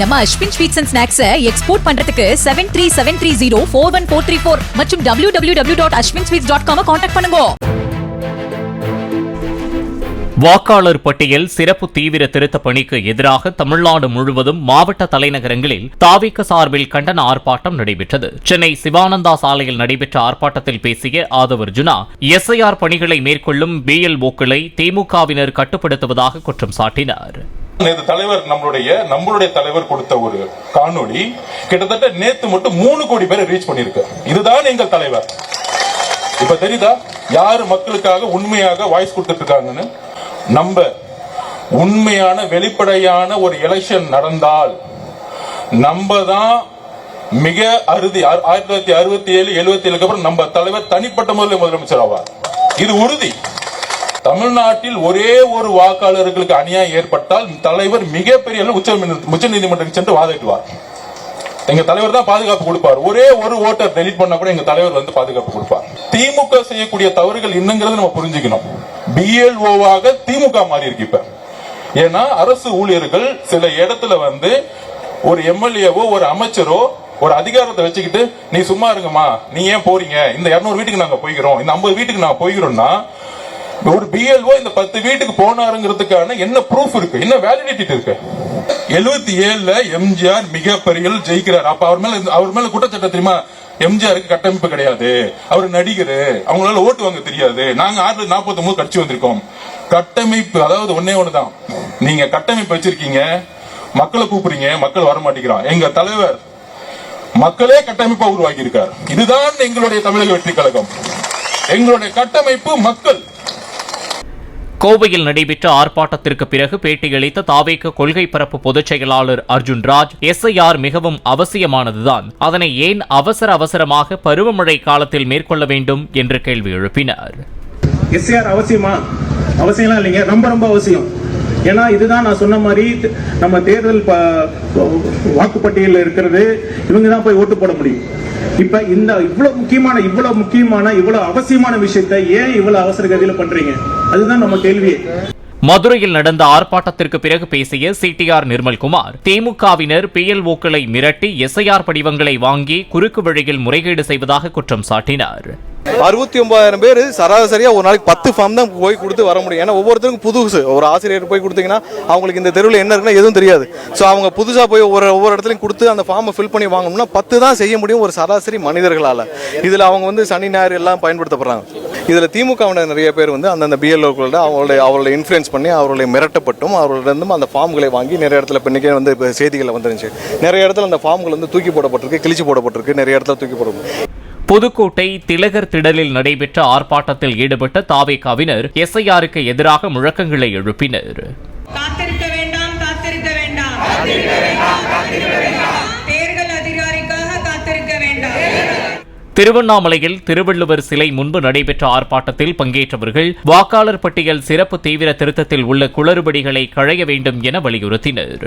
நம்ம Ashwin sweets and ஸ்நாக்ஸை export பண்றதுக்கு seven three seven three zero four one four three four மற்றும் W W W dot Ashwin sweets dot com contact பண்ணுங்க. வாக்காளர் பட்டியல் சிறப்பு தீவிர திருத்த பணிக்கு எதிராக தமிழ்நாடு முழுவதும் மாவட்ட தலைநகரங்களில் தாவிக சார்பில் கண்டன ஆர்ப்பாட்டம் நடைபெற்றது. சென்னை சிவானந்தா சாலையில் நடைபெற்ற ஆர்ப்பாட்டத்தில் பேசிய ஆதவர்ஜுனா எஸ்ஐஆர் பணிகளை மேற்கொள்ளும் பிஎல்ஓக்களை திமுகவினர் கட்டுப்படுத்துவதாக குற்றம் சாட்டினார். நேற்று தலைவர் நம்மளுடைய நம்மளுடைய தலைவர் கொடுத்த ஒரு காணொளி கிட்டத்தட்ட நேத்து மட்டும் மூணு கோடி பேரை ரீச் பண்ணிருக்கு. இதுதான் எங்கள் தலைவர். இப்ப தெரியுதா? யாரு மக்களுக்காக உண்மையாக வாய்ஸ் கொடுத்துட்டு இருக்காங்கன்னு? நம்ம உண்மையான வெளிப்படையான ஒரு எலெக்ஷன் நடந்தால் நம்ம தான் மிக அறுதி ஆயிரத்தி தொள்ளாயிரத்தி அறுபத்தி ஏழு எழுபத்தி ஏழுக்கு அப்புறம் நம்ம தலைவர் தனிப்பட்ட முறையில் முதலமைச்சர் ஆவார். இது உறுதி. தமிழ்நாட்டில் ஒரே ஒரு வாக்காளர்களுக்கு அநியாயம் ஏற்பட்டால் தலைவர் மிகப்பெரிய உச்ச உச்ச நீதிமன்றத்துக்கு சென்று வாதிடுவார் எங்க தலைவர் தான் பாதுகாப்பு கொடுப்பார். ஒரே ஒரு ஓட்டர் டெலிட் பண்ண கூட எங்க தலைவர் வந்து பாதுகாப்பு கொடுப்பார். திமுக செய்யக்கூடிய தவறுகள் என்னங்கிறத நம்ம புரிஞ்சுக்கணும். பிஎல்ஓவாக திமுக மாறி இருக்கு இப்ப. ஏன்னா அரசு ஊழியர்கள் சில இடத்துல வந்து ஒரு எம்எல்ஏவோ ஒரு அமைச்சரோ ஒரு அதிகாரத்தை வச்சுக்கிட்டு நீ சும்மா இருங்கம்மா. நீ ஏன் போறீங்க? இந்த 200 வீட்டுக்கு நாங்க போய்க்கிறோம். இந்த 50 வீட்டுக்கு நாங்க போய்க்கிறோம்னா ஒரு பிஎல்ஓ இந்த பத்து வீட்டுக்கு போனாருங்கிறதுக்கான என்ன ப்ரூஃப் இருக்கு? என்ன வேலிடிட்டி இருக்கு எழுபத்தி ஏழுல எம்ஜிஆர் மிகப்பெரிய ஜெயிக்கிறார். அப்ப அவர் மேல அவர் மேல குற்றச்சாட்டு தெரியுமா? எம்ஜிஆருக்கு கட்டமைப்பு கிடையாது. அவர் நடிகர். அவங்களால ஓட்டு வாங்க தெரியாது. நாங்க ஆறு நாற்பத்தி ஒன்பது கட்சி வந்திருக்கோம். கட்டமைப்பு அதாவது ஒன்னே ஒண்ணுதான். நீங்க கட்டமைப்பு வச்சிருக்கீங்க. மக்களை கூப்பிடுறீங்க. மக்கள் வர மாட்டேங்கிறான் எங்க தலைவர் மக்களே கட்டமைப்பா உருவாக்கி இருக்கார் இதுதான் எங்களுடைய தமிழக வெற்றி கழகம். எங்களுடைய கட்டமைப்பு மக்கள். கோவையில் நடைபெற்ற ஆர்ப்பாட்டத்திற்கு பிறகு பேட்டியளித்த தாவேக கொள்கை பரப்பு பொதுச் செயலாளர் அர்ஜுன் ராஜ் எஸ்ஐஆர் மிகவும் அவசியமானதுதான். அதனை ஏன் அவசர அவசரமாக பருவமழை காலத்தில் மேற்கொள்ள வேண்டும் என்று கேள்வி எழுப்பினார். எஸ்ஐஆர் அவசியமா? அவசியம் இல்லைங்க. ரொம்ப ரொம்ப அவசியம். ஏன்னா இதுதான் நான் சொன்ன மாதிரி நம்ம தேர்தல் வாக்குப்பட்டியலில் இருக்கிறது இவங்க தான் போய் ஓட்டு போட முடியும். இப்ப இந்த இவ்வளவு முக்கியமான இவ்வளவு முக்கியமான இவ்வளவு அவசியமான விஷயத்தை ஏன் இவ்வளவு அவசர கதியில பண்றீங்க? அதுதான் நம்ம கேள்வியே. மதுரையில் நடந்த ஆர்ப்பாட்டத்திற்கு பிறகு பேசிய சிடிஆர் நிர்மல்குமார் திமுகவினர் பிஎல்ஓக்களை மிரட்டி எஸ்ஐஆர் படிவங்களை வாங்கி குறுக்கு வழியில் முறைகேடு செய்வதாக குற்றம் சாட்டினார். அறுபத்தி ஒன்பதாயிரம் பேர் சராசரியாக ஒரு நாளைக்கு பத்து ஃபார்ம் தான் போய் கொடுத்து வர முடியும். ஏன்னா ஒவ்வொருத்தருக்கும் புதுசு ஒரு ஆசிரியர் போய் கொடுத்தீங்கன்னா அவங்களுக்கு இந்த தெருவில் என்ன இருக்குன்னா எதுவும் தெரியாது. ஸோ அவங்க புதுசாக போய் ஒவ்வொரு ஒவ்வொரு இடத்துலையும் கொடுத்து அந்த ஃபார்மை ஃபில் பண்ணி வாங்கணும்னா பத்து தான் செய்ய முடியும் ஒரு சராசரி மனிதர்களால். இதில் அவங்க வந்து சனி ஞாயிறு எல்லாம் பயன்படுத்தப்படுறாங்க. இதில் திமுகவினர் நிறைய பேர் வந்து அந்தந்த பிஎல்ஓக்களோட அவங்களுடைய அவர்களை இன்ஃப்ளூயன்ஸ் பண்ணி அவர்களை மிரட்டப்பட்டும் அவர்களிடம் அந்த ஃபார்ம்களை வாங்கி நிறைய இடத்துல இப்போ இன்றைக்கே வந்து இப்போ செய்திகளில் வந்துருந்துச்சு. நிறைய இடத்துல அந்த ஃபார்ம்கள் வந்து தூக்கி போடப்பட்டிருக்கு கிழிச்சு போடப்பட்டிருக்கு நிறைய இடத்துல தூக்கி போடப்பட்டிருக்கு. புதுக்கோட்டை திலகர் திடலில் நடைபெற்ற ஆர்ப்பாட்டத்தில் ஈடுபட்ட தாவேகாவினர் எஸ்ஐஆருக்கு எதிராக முழக்கங்களை எழுப்பினர். காத்திருக்க வேண்டாம் காத்திருக்க வேண்டாம். தேர்தல் அதிகாரிக்காக காத்திருக்க வேண்டாம். திருவண்ணாமலையில் திருவள்ளுவர் சிலை முன்பு நடைபெற்ற ஆர்ப்பாட்டத்தில் பங்கேற்றவர்கள் வாக்காளர் பட்டியல் சிறப்பு தீவிர திருத்தத்தில் உள்ள குளறுபடிகளை களைய வேண்டும் என வலியுறுத்தினர்.